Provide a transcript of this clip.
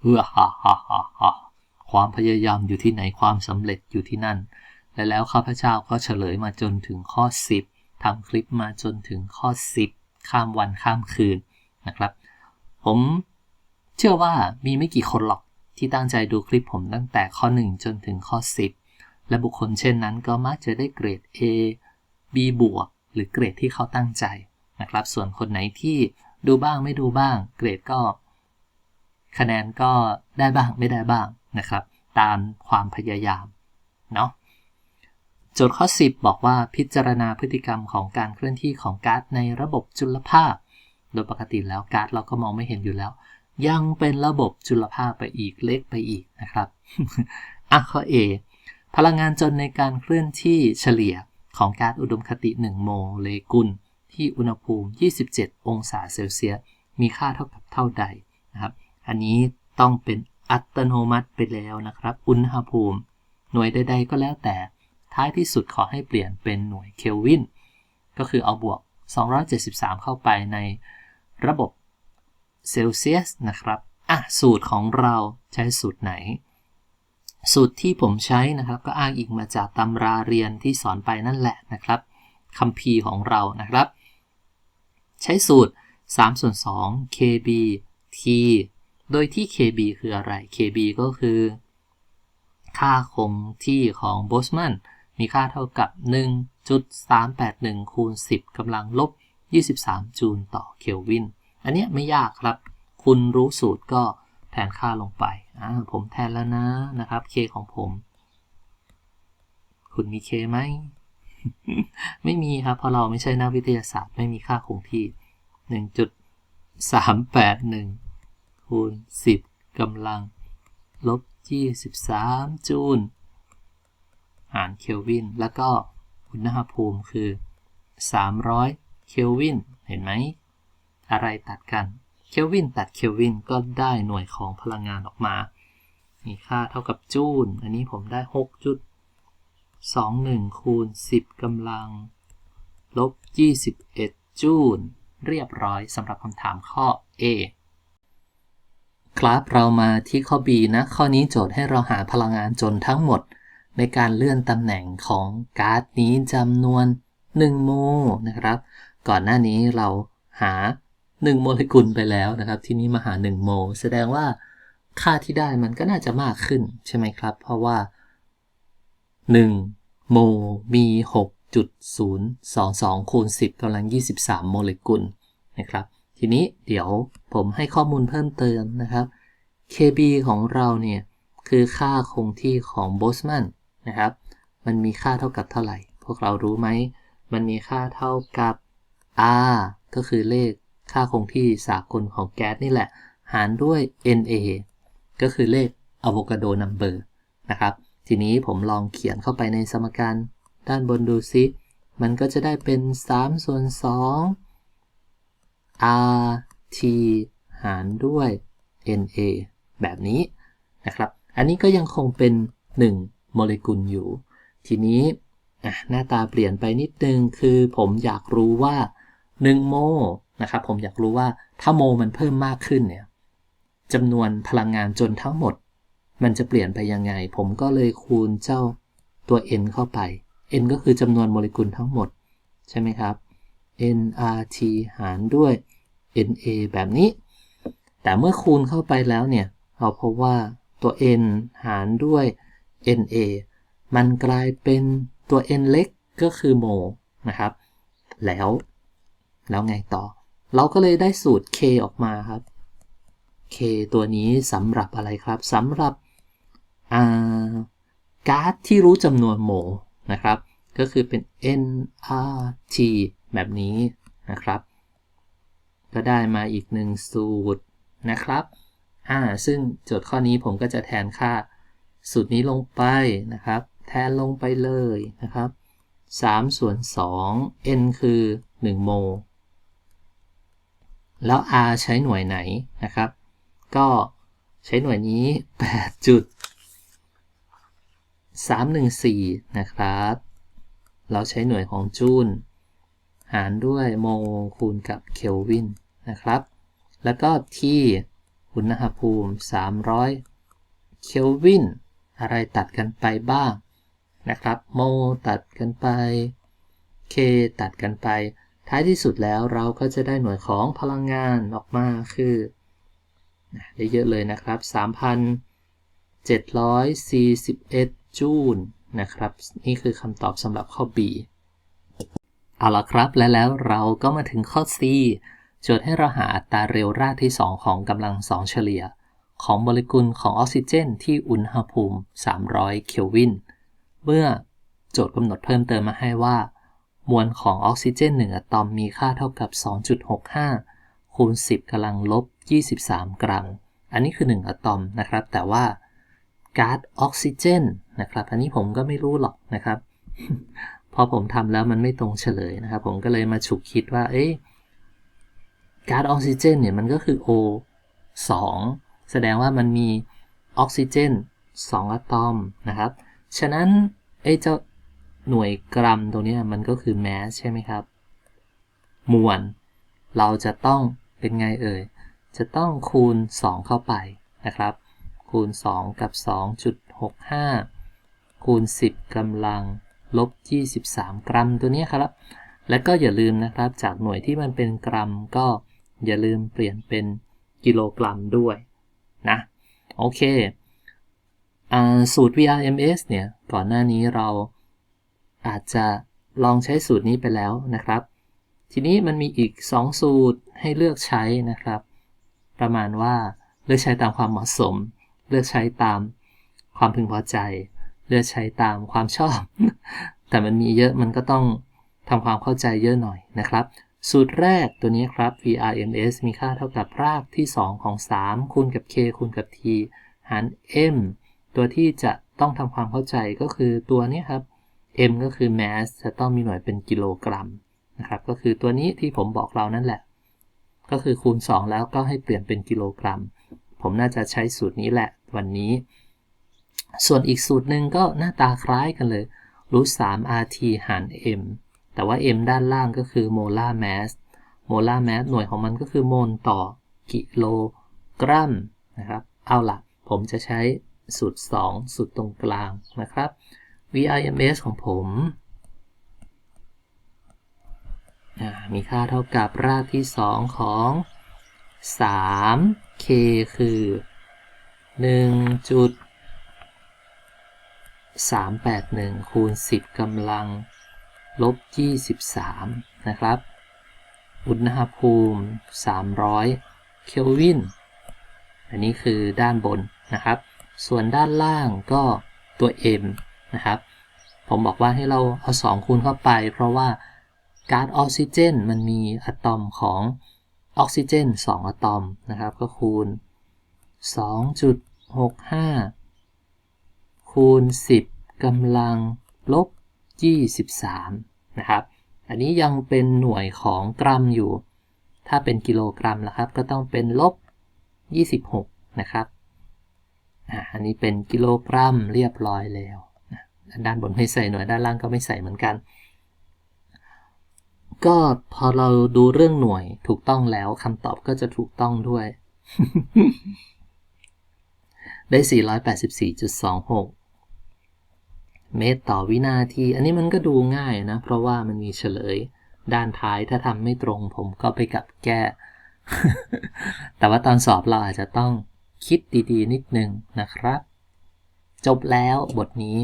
เฮือฮ่าฮ่าฮ่าฮ่าความพยายามอยู่ที่ไหนความสำเร็จอยู่ที่นั่น และแล้วข้าพเจ้าก็เฉลยมาจนถึงข้อ 10ทำคลิปมาจนถึงข้อ 10 ข้ามวันข้ามคืนนะครับ ผมเชื่อว่ามีไม่กี่คนหรอกที่ตั้งใจดูคลิปผมตั้งแต่ข้อ 1 จนถึงข้อ 10 และบุคคลเช่นนั้นก็มักจะได้เกรด A B บวกหรือเกรดที่เขาตั้งใจนะครับ ส่วนคนไหนที่ดูบ้างไม่ดูบ้าง เกรดก็ คะแนนก็ได้บ้างไม่ได้บ้างนะครับ ตามความพยายามเนาะโจทย์ข้อ 10 บอกว่าพิจารณาพฤติกรรมของการเคลื่อนที่ของก๊าซในระบบจุลภาค โดยปกติแล้วก๊าซเราก็มองไม่เห็นอยู่แล้ว ยังเป็นระบบจุลภาคไปอีกเล็กไปอีกนะครับอะข้อ A พลังงานจนในการเคลื่อนที่เฉลี่ยของก๊าซอุดมคติ 1 โมเลกุล ที่อุณหภูมิ 27 องศาเซลเซียสมีค่าเท่ากับเท่าใดนะครับ อันนี้ต้องเป็นอัตโนมัติไปแล้วนะครับ อุณหภูมิ หน่วยใด ๆ ก็แล้วแต่ ท้ายที่สุดขอให้เปลี่ยนเป็นหน่วยเคลวิน ก็คือเอาบวก 273 เข้าไปในระบบเซลเซียสนะครับอะสูตรของเราใช้สูตรไหน สูตรที่ผมใช้นะครับ ก็อ้างอิงมาจากตำราเรียนที่สอนไปนั่นแหละนะครับคำพีของเรานะครับ ใช้สูตร3ส่วน2 kb t โดยที่ kb คืออะไร kb ก็คือ ค่าคงที่ของโบสมันมีค่าเท่ากับ 1.381 คูณ 10กำลังลบ 23 จูลต่อเคลวิน อันนี้ไม่ยากครับ คุณรู้สูตรก็แทนค่าลงไป ผมแทนแล้วนะนะครับ k ของผม คุณมี k ไหม ไม่มีครับ เพราะเราไม่ใช่นักวิทยาศาสตร์ ไม่มีค่าคงที่ 1.381 คูณ 10กำลังลบ 23 จูลหารเคลวิน แล้วก็อุณหภูมิคือ 300 เคลวิน เห็นไหม อะไรตัดกัน เคลวินตัดเคลวินก็ได้หน่วยของพลังงานออกมา มีค่าเท่ากับจูล อันนี้ผมได้ 6.21 คูณ 10กำลัง ลบ 21 จูล เรียบร้อยสำหรับคำถามข้อ A ครับเรามาที่ข้อ B นะ ข้อนี้โจทย์ให้เราหาพลังงานจนทั้งหมด ในการเลื่อนตำแหน่งของก๊าซนี้จำนวน 1 โมนะครับ ก่อนหน้านี้เราหา 1 โมเลกุลไปแล้วนะครับ ที่นี้มาหา 1 โม แสดงว่าค่าที่ได้มันก็น่าจะมากขึ้นใช่ไหมครับ เพราะว่า 1 โมมี 6.022คูณ10กำลัง 23 โมเลกุลนะครับ ทีนี้เดี๋ยวผมให้ข้อมูลเพิ่มเติมนะครับ KB ของเราเนี่ยคือค่าคงที่ของโบสมันนะครับ มันมีค่าเท่ากับเท่าไหร่ พวกเรารู้ไหม มันมีค่าเท่ากับ R ก็คือเลขค่าคงที่สากลของแก๊สนี่แหละ หารด้วย Na ก็คือเลข Avogadro number นะครับ ทีนี้ผมลองเขียนเข้าไปในสมการด้านบนดูซิ มันก็จะได้เป็น 3 ส่วน 2 RT หารด้วย Na แบบนี้นะครับ อันนี้ก็ยังคงเป็น 1 โมเลกุลอยู่ ทีนี้หน้าตาเปลี่ยนไปนิดนึง คือผมอยากรู้ว่า 1 โมนะครับ ผมอยากรู้ว่าถ้าโมมันเพิ่มมากขึ้นเนี่ยจำนวนพลังงานจนทั้งหมด มันจะเปลี่ยนไปยังไง ผมก็เลยคูณเจ้าตัว n เข้าไป n ก็คือจำนวนโมเลกุลทั้งหมด ใช่ไหมครับ nRT หารด้วย Na แบบนี้ แต่เมื่อคูณเข้าไปแล้วเนี่ย เราพบว่าตัว n หารด้วย Na มันกลายเป็นตัว n เล็กก็คือโมนะครับ แล้ว แล้วไงต่อ เราก็เลยได้สูตร k ออกมาครับ k ตัวนี้สำหรับอะไรครับสำหรับก๊าซที่รู้จำนวนโมนะครับ ก็คือเป็น nRT แบบนี้นะครับ ก็ได้มาอีกหนึ่งสูตรนะครับอ่าซึ่งโจทย์ข้อนี้ผมก็จะแทนค่าสูตรนี้ลงไปนะครับ แทนลงไปเลยนะครับ3ส่วน2 n คือ 1 โม แล้ว r ใช้หน่วยไหนนะครับ ก็ใช้หน่วยนี้ 8 จุด 314 นะครับ เราใช้หน่วยของจูล หารด้วยโมคูณกับเคลวินนะครับ แล้วก็ที่อุณหภูมิ 300 เคลวิน อะไรตัดกันไปบ้างนะครับ โมตัดกันไป เคตัดกันไป ท้ายที่สุดแล้วเราก็จะได้หน่วยของพลังงานออกมาคือได้เยอะเลยนะครับ 3,741 จูลนะครับ นี่คือคำตอบสำหรับข้อ B เอาละครับและแล้วเราก็มาถึงข้อ C โจทย์ให้เราหาอัตราเร็วรากที่ 2 ของกำลัง2เฉลี่ย ของโมเลกุลของออกซิเจนที่อุณหภูมิ 300 เคลวิน เมื่อโจทย์กำหนดเพิ่มเติมมาให้ว่า มวลของออกซิเจน1อะตอมมีค่าเท่ากับ 2.65 คูณ 10กำลังลบ 23 กรัม อันนี้คือ 1อะตอมนะครับ แต่ว่าก๊าซออกซิเจนนะครับ อันนี้ผมก็ไม่รู้หรอกนะครับ พอผมทำแล้วมันไม่ตรงเฉลยนะครับ ผมก็เลยมาฉุกคิดว่า เอ๊ะก๊าซออกซิเจนเนี่ยมันก็คือ O 2 แสดงว่ามันมีออกซิเจน2อะตอมนะครับ ฉะนั้นไอ้เจ้าหน่วยกรัมตรงนี้มันก็คือแมสใช่ไหมครับ มวล เราจะต้องเป็นไงเอ่ย จะต้องคูณ 2 เข้าไปนะครับ คูณ 2 กับ 2.65 คูณ 10กำลัง ลบ 23 กรัมตัวนี้ครับ และก็อย่าลืมนะครับจากหน่วยที่มันเป็นกรัมก็อย่าลืมเปลี่ยนเป็นกิโลกรัมด้วยนะโอเคสูตร VRMS เนี่ยก่อนหน้านี้เราอาจจะลองใช้สูตรนี้ไปแล้วนะครับ ทีนี้มันมีอีก 2 สูตรให้เลือกใช้นะครับ ประมาณว่าเลือกใช้ตามความเหมาะสม เลือกใช้ตามความพึงพอใจ เลือกใช้ตามความชอบ แต่มันมีเยอะมันก็ต้องทำความเข้าใจเยอะหน่อยนะครับ สูตรแรกตัวนี้ครับ VRMS มีค่าเท่ากับรากที่ 2 ของ 3 คูณกับ k คูณกับ t หาร m ตัวที่จะต้องทำความเข้าใจก็คือตัวนี้ครับ m ก็คือ mass จะต้องมีหน่วยเป็นกิโลกรัมนะครับก็คือตัวนี้ที่ผมบอกเรานั่นแหละ ก็คือคูณ 2 แล้วก็ให้เปลี่ยนเป็นกิโลกรัม ผมน่าจะใช้สูตรนี้แหละวันนี้ ส่วนอีกสูตรหนึ่งก็หน้าตาคล้ายกันเลยรูท3 rt หาร m แต่ว่า m ด้านล่างก็คือ molar mass molar mass หน่วยของมันก็คือโมลต่อกิโลกรัมนะครับ เอาละผมจะใช้สูตร 2 สูตรตรงกลางนะครับ VIMS ของผม มีค่าเท่ากับรากที่ 2 ของ 3k คือ1จุด 381 คูณ 10กำลัง ลบ 23 นะครับ อุณหภูมิ 300 เคลวิน อันนี้คือด้านบนนะครับ ส่วนด้านล่างก็ตัว m นะครับ ผมบอกว่าให้เราเอา 2 คูณเข้าไป เพราะว่าก๊าซออกซิเจน มันมีอะตอมของออกซิเจน 2 อะตอมนะครับ ก็คูณ 2.65 คูณ 10กำลังลบ 23 นะครับ อันนี้ยังเป็นหน่วยของกรัมอยู่ ถ้าเป็นกิโลกรัมนะครับ ก็ต้องเป็นลบ 26 นะครับอันนี้เป็นกิโลกรัมเรียบร้อยแล้วด้านบนไม่ใส่หน่วยด้านล่างก็ไม่ใส่เหมือนกัน ก็พอเราดูเรื่องหน่วยถูกต้องแล้วคำตอบก็จะถูกต้องด้วย ได้ 484.26 เมตรต่อวินาที อันนี้มันก็ดูง่ายนะ เพราะว่ามันมีเฉลยด้านท้ายถ้าทำไม่ตรงผมก็ไปกลับแก้ แต่ว่าตอนสอบเราอาจจะต้องคิดดีๆ นิดนึงนะครับ จบแล้วบทนี้